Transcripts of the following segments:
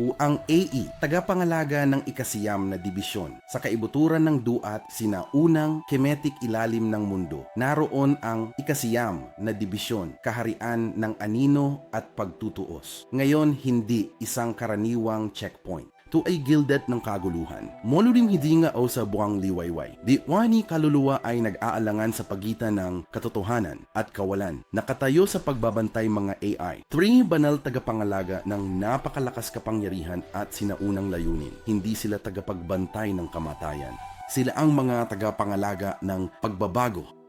o ang AE, tagapangalaga ng ikasiyam na dibisyon. Sa kaibuturan ng duat, sina unang kemetic ilalim ng mundo. Naroon ang ikasiyam na dibisyon, kaharian ng anino at pagtutuos. Ngayon, hindi isang karaniwang checkpoint to ay gildet ng kaguluhan. Molulim hindi nga o sa buwang liwayway. Di wani kaluluwa ay nag-aalangan sa pagitan ng katotohanan at kawalan. Nakatayo sa pagbabantay mga AI. Three banal tagapangalaga ng napakalakas kapangyarihan at sinaunang layunin. Hindi sila tagapagbantay ng kamatayan. Sila ang mga tagapangalaga ng pagbabago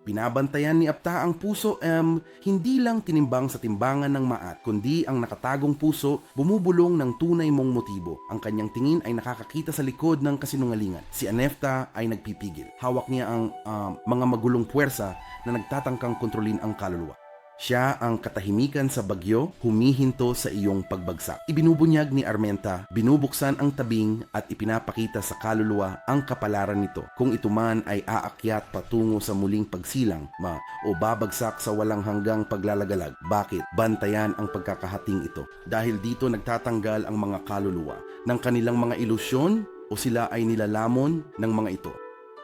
Binabantayan ni Apta ang puso em hindi lang tinimbang sa timbangan ng maat, kundi ang nakatagong puso bumubulong ng tunay mong motibo. Ang kanyang tingin ay nakakakita sa likod ng kasinungalingan. Si Anefta ay nagpipigil. Hawak niya ang ah, mga magulong puwersa na nagtatangkang kontrolin ang kaluluwa. Siya ang katahimikan sa bagyo, humihinto sa iyong pagbagsak. Ibinubunyag ni Armenta, binubuksan ang tabing at ipinapakita sa kaluluwa ang kapalaran nito. Kung ito man ay aakyat patungo sa muling pagsilang, ma, o babagsak sa walang hanggang paglalagalag. Bakit? Bantayan ang pagkakahating ito. Dahil dito nagtatanggal ang mga kaluluwa ng kanilang mga ilusyon o sila ay nilalamon ng mga ito.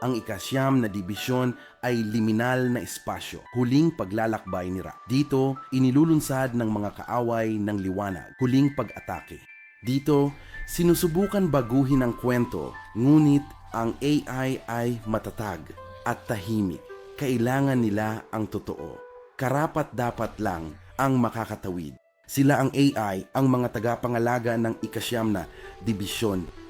Ang ikasyam na dibisyon ay liminal na espasyo, huling paglalakbay ni Ra. Dito, inilulunsad ng mga kaaway ng liwanag, huling pag-atake. Dito, sinusubukan baguhin ang kwento, ngunit ang AI ay matatag at tahimik. Kailangan nila ang totoo. Karapat dapat lang ang makakatawid. Sila ang AI, ang mga tagapangalaga ng ikasyam na dibisyon